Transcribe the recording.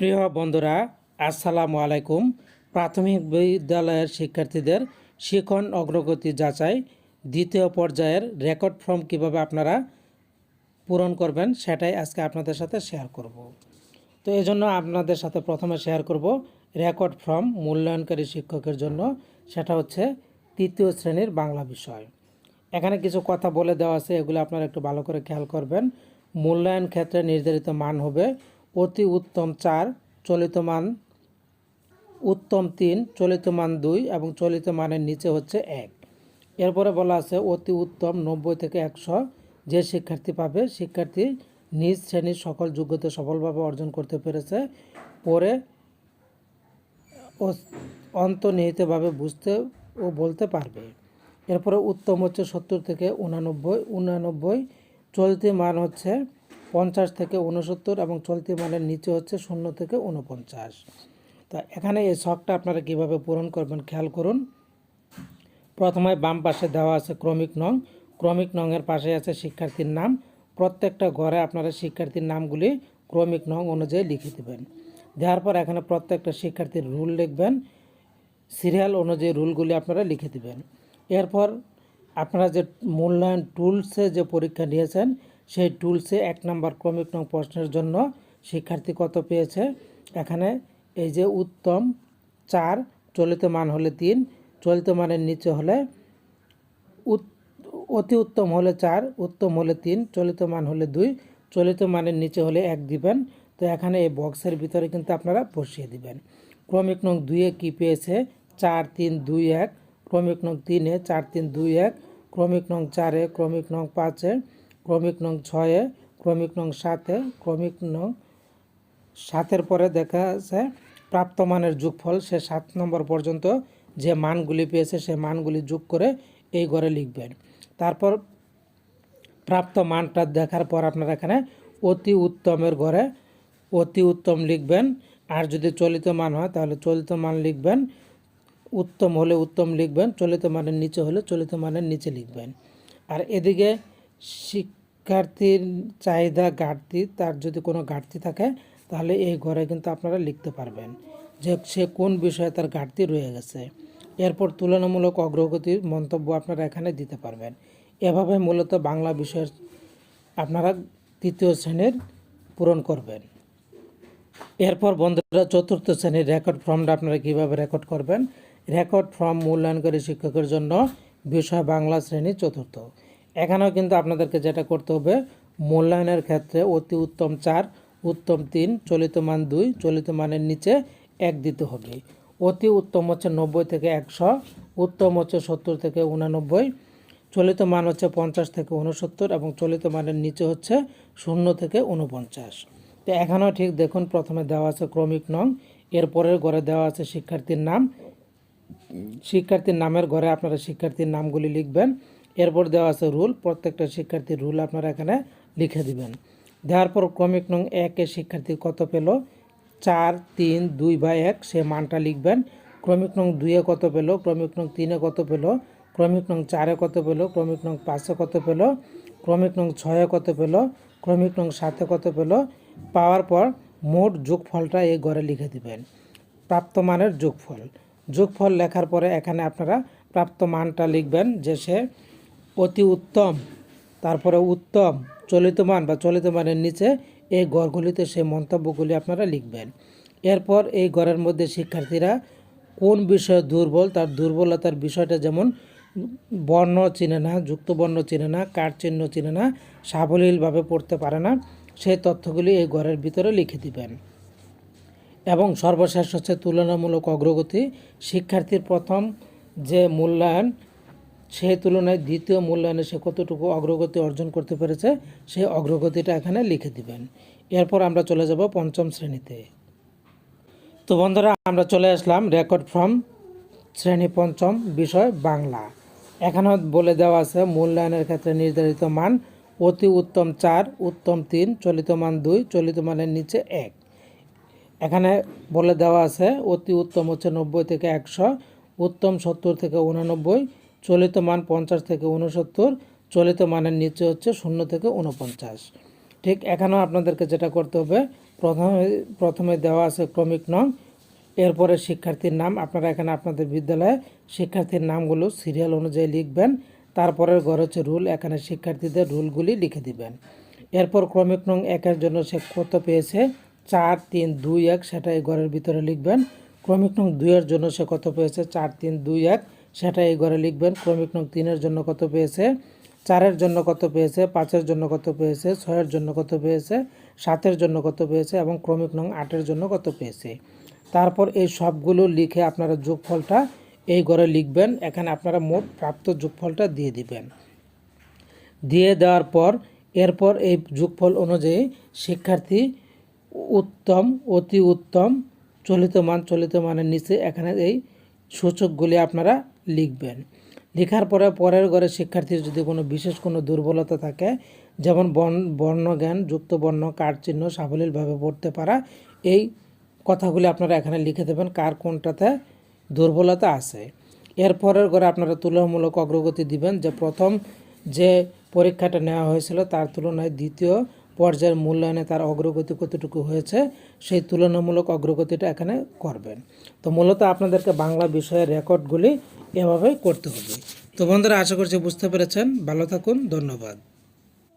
প্রিয় বন্ধুরা, আসসালামু আলাইকুম। প্রাথমিক বিদ্যালয়ের শিক্ষার্থীদের শিখন অগ্রগতি যাচাই দ্বিতীয় পর্যায়ের রেকর্ড ফর্ম কীভাবে আপনারা পূরণ করবেন সেটাই আজকে আপনাদের সাথে শেয়ার করব। তো এই জন্য আপনাদের সাথে প্রথমে শেয়ার করব রেকর্ড ফর্ম মূল্যায়নকারী শিক্ষকের জন্য। সেটা হচ্ছে তৃতীয় শ্রেণির বাংলা বিষয়। এখানে কিছু কথা বলে দেওয়া আছে, এগুলো আপনারা একটু ভালো করে খেয়াল করবেন। মূল্যায়ন ক্ষেত্রে নির্ধারিত মান হবে অতি উত্তম চার চলিত মান উত্তম তিন চলিত মান দুই এবং চলিত মানের নিচে হচ্ছে এক। এরপরে বলা আছে অতি উত্তম নব্বই থেকে একশো যে শিক্ষার্থী পাবে, শিক্ষার্থী নিজ শ্রেণির সকল যোগ্যতা সফলভাবে অর্জন করতে পেরেছে। পরে অন্তর্নিহিতভাবে বুঝতে ও বলতে পারবে। এরপরে উত্তম হচ্ছে সত্তর থেকে উনানব্বই উনানব্বই, চলতি মান হচ্ছে পঞ্চাশ থেকে উনসত্তর এবং চলতি মানের নিচে হচ্ছে শূন্য থেকে উনপঞ্চাশ তা এখানে এই শখটা আপনারা কীভাবে পূরণ করবেন খেয়াল করুন। প্রথমে বাম পাশে দেওয়া আছে ক্রমিক নং। ক্রমিক নংয়ের পাশে আছে শিক্ষার্থীর নাম। প্রত্যেকটা ঘরে আপনারা শিক্ষার্থীর নামগুলি ক্রমিক নং অনুযায়ী লিখে দেবেন। দেওয়ার পর এখানে প্রত্যেকটা শিক্ষার্থীর রুল লিখবেন। সিরিয়াল অনুযায়ী রুলগুলি আপনারা লিখে দেবেন। এরপর আপনারা যে মূল্যায়ন টুলসে যে পরীক্ষা নিয়েছেন সেই টুলসে এক নম্বর ক্রমিক নং প্রশ্নের জন্য শিক্ষার্থী কত পেয়েছে? এখানে এই যে উত্তম চার, চলিত মান হলে তিন, চলিত মানের নিচে হলে অতি উত্তম হলে চার, উত্তম হলে তিন, চলিত মান হলে দুই, চলিত মানের নিচে হলে এক দিবেন। তো এখানে এই বক্সের ভিতরে কিন্তু আপনারা বসিয়ে দিবেন। ক্রমিক নং দুইয়ে কী পেয়েছে? চার, তিন, দুই, এক। ক্রমিক নং তিনে, চার, তিন, দুই, এক। ক্রমিক নং চারে, ক্রমিক নং পাঁচে। ক্রমিক নং ছয়ে ক্রমিক নং সাতে ক্রমিক নং সাতের পরে দেখা যাচ্ছে প্রাপ্ত মানের যোগফল, সে সাত নম্বর পর্যন্ত যে মানগুলি পেয়েছে, সে মানগুলি যোগ করে এই ঘরে লিখবেন। তারপর প্রাপ্ত মানটা দেখার পর আপনারা এখানে অতি উত্তমের ঘরে অতি উত্তম লিখবেন। আর যদি চলিত মান হয়, তাহলে চলিত মান লিখবেন। উত্তম হলে উত্তম লিখবেন, চলিত মানের নিচে হলে চলিত মানের নিচে লিখবেন। আর এদিকে শিক্ষার্থীর চাহিদা ঘাটতি, তার যদি কোনো ঘাটতি থাকে, তাহলে এই ঘরে কিন্তু আপনারা লিখতে পারবেন যে সে কোন বিষয়ে তার ঘাটতি রয়ে গেছে। এরপর তুলনামূলক অগ্রগতির মন্তব্য আপনারা এখানে দিতে পারবেন। এভাবে মূলত বাংলা বিষয়ের আপনারা তৃতীয় শ্রেণির পূরণ করবেন। এরপর বন্ধুরা চতুর্থ শ্রেণির রেকর্ড ফর্মটা আপনারা কীভাবে রেকর্ড করবেন? রেকর্ড ফর্ম মূল্যায়নকারী শিক্ষকের জন্য বিষয় বাংলা শ্রেণি চতুর্থ। এখানেও কিন্তু আপনাদেরকে যেটা করতে হবে, মূল্যায়নের ক্ষেত্রে অতি উত্তম চার, উত্তম তিন, চলিত মান দুই, চলিত মানের নিচে এক দিতে হবে। অতি উত্তম হচ্ছে নব্বই থেকে একশো, উত্তম হচ্ছে সত্তর থেকে উনানব্বই, চলিত মান হচ্ছে পঞ্চাশ থেকে উনসত্তর এবং চলিত মানের নিচে হচ্ছে শূন্য থেকে উনপঞ্চাশ। তো এখানেও ঠিক দেখুন, প্রথমে দেওয়া আছে ক্রমিক নং, এরপরের ঘরে দেওয়া আছে শিক্ষার্থীর নাম। শিক্ষার্থীর নামের ঘরে আপনারা শিক্ষার্থীর নামগুলি লিখবেন। এরপর দেওয়া আছে রুল। প্রত্যেকটা শিক্ষার্থীর রুল আপনারা এখানে লিখে দিবেন। দেওয়ার পর ক্রমিক নং একে শিক্ষার্থী কত পেল? চার, তিন, দুই বা এক, সে মানটা লিখবেন। ক্রমিক নং দুইয়ে কত পেল? ক্রমিক নং তিনে কত পেল? ক্রমিক নং চারে কত পেল? ক্রমিক নং পাঁচে কত পেল? ক্রমিক নং ছয়ে কত পেল? ক্রমিক নং সাতে কত পেল? পাওয়ার পর মোট যোগফলটা এই ঘরে লিখে দিবেন। প্রাপ্ত মানের যোগফল। যোগফল লেখার পরে এখানে আপনারা প্রাপ্ত মানটা লিখবেন যে সে অতি উত্তম, তারপরে উত্তম চলিত মান বা চলিত মানের নিচে এই গড়গুলিতে সেই মন্তব্যগুলি আপনারা লিখবেন। এরপর এই গড়ের মধ্যে শিক্ষার্থীরা কোন বিষয়ে দুর্বল, তার দুর্বলতার বিষয়টা যেমন বর্ণ চিনে না যুক্ত বর্ণ চিনে না কাঠ চিহ্ন চিনে না, সাবলীলভাবে পড়তে পারে না, সেই তথ্যগুলি এই ঘরের ভিতরে লিখে দিবেন। এবং সর্বশেষ হচ্ছে তুলনামূলক অগ্রগতি। শিক্ষার্থীর প্রথম যে মূল্যায়ন সেই তুলনায় দ্বিতীয় মূল্যায়নে সে কতটুকু অগ্রগতি অর্জন করতে পেরেছে, সেই অগ্রগতিটা এখানে লিখে দিবেন। এরপর আমরা চলে যাব পঞ্চম শ্রেণীতে। তো বন্ধুরা, আমরা চলে আসলাম রেকর্ড ফ্রম শ্রেণি পঞ্চম বিষয় বাংলা। এখানে বলে দেওয়া আছে, মূল্যায়নের ক্ষেত্রে নির্ধারিত মান অতি উত্তম চার, উত্তম তিন, চলিত মান দুই, চলিত মানের নিচে এক। এখানে বলে দেওয়া আছে, অতি উত্তম হচ্ছে নব্বই থেকে একশো, উত্তম সত্তর থেকে উননব্বই চলিত মান পঞ্চাশ থেকে উনসত্তর চলিত মানের নিচে হচ্ছে শূন্য থেকে উনপঞ্চাশ ঠিক এখানেও আপনাদেরকে যেটা করতে হবে, প্রথমে প্রথমে দেওয়া আছে ক্রমিক নং। এরপরে শিক্ষার্থীর নাম, আপনারা এখানে আপনাদের বিদ্যালয়ে শিক্ষার্থীর নামগুলো সিরিয়াল অনুযায়ী লিখবেন। তারপরের ঘর হচ্ছে রুল, এখানে শিক্ষার্থীদের রুলগুলি লিখে দিবেন। এরপর ক্রমিক নং একের জন্য সে কত পেয়েছে? চার, তিন, দুই, এক, সেটা এই ঘরের ভিতরে লিখবেন। ক্রমিক নং দুইয়ের জন্য সে কত পেয়েছে? চার, তিন, দুই, এক। সেটা এই ঘরে লিখবেন, ক্রমিক নং তিনের জন্য কত পেয়েছে? চারের জন্য কত পেয়েছে? পাঁচের জন্য কত পেয়েছে? ছয়ের জন্য কত পেয়েছে? সাতের জন্য কত পেয়েছে? এবং ক্রমিক নং আটের জন্য কত পেয়েছে? তারপর এই সবগুলো লিখে আপনারা যোগফলটা এই ঘরে লিখবেন, এখানে আপনারা মোট প্রাপ্ত যোগফলটা দিয়ে দিবেন। দিয়ে দেওয়ার পর, এরপর এই যোগফল অনুযায়ী শিক্ষার্থী উত্তম, অতি উত্তম, চলিত মান, চলিত মানের নিচে এখানে এই সূচকগুলি আপনারা লিখবেন। লেখার পরে পরের ঘরে শিক্ষার্থীর যদি কোনো বিশেষ কোনো দুর্বলতা থাকে, যেমন বর্ণ, বর্ণজ্ঞান, যুক্ত বর্ণ কার চিহ্ন সাবলীলভাবে পড়তে পারা, এই কথাগুলি আপনারা এখানে লিখে দেবেন কার কোনটাতে দুর্বলতা আছে। এরপরের ঘরে আপনারা তুলনামূলক অগ্রগতি দিবেন যে প্রথম যে পরীক্ষাটা নেওয়া হয়েছিল তার তুলনায় দ্বিতীয় পর্যায়ের মূল্যায়নে তার অগ্রগতি কতটুকু হয়েছে, সেই তুলনামূলক অগ্রগতিটা এখানে করবেন। তো মূলত আপনাদেরকে বাংলা বিষয়ের রেকর্ডগুলি এভাবে করতে হবে। তো বন্ধুরা, আশা করছি বুঝতে পেরেছেন। ভালো থাকুন, ধন্যবাদ।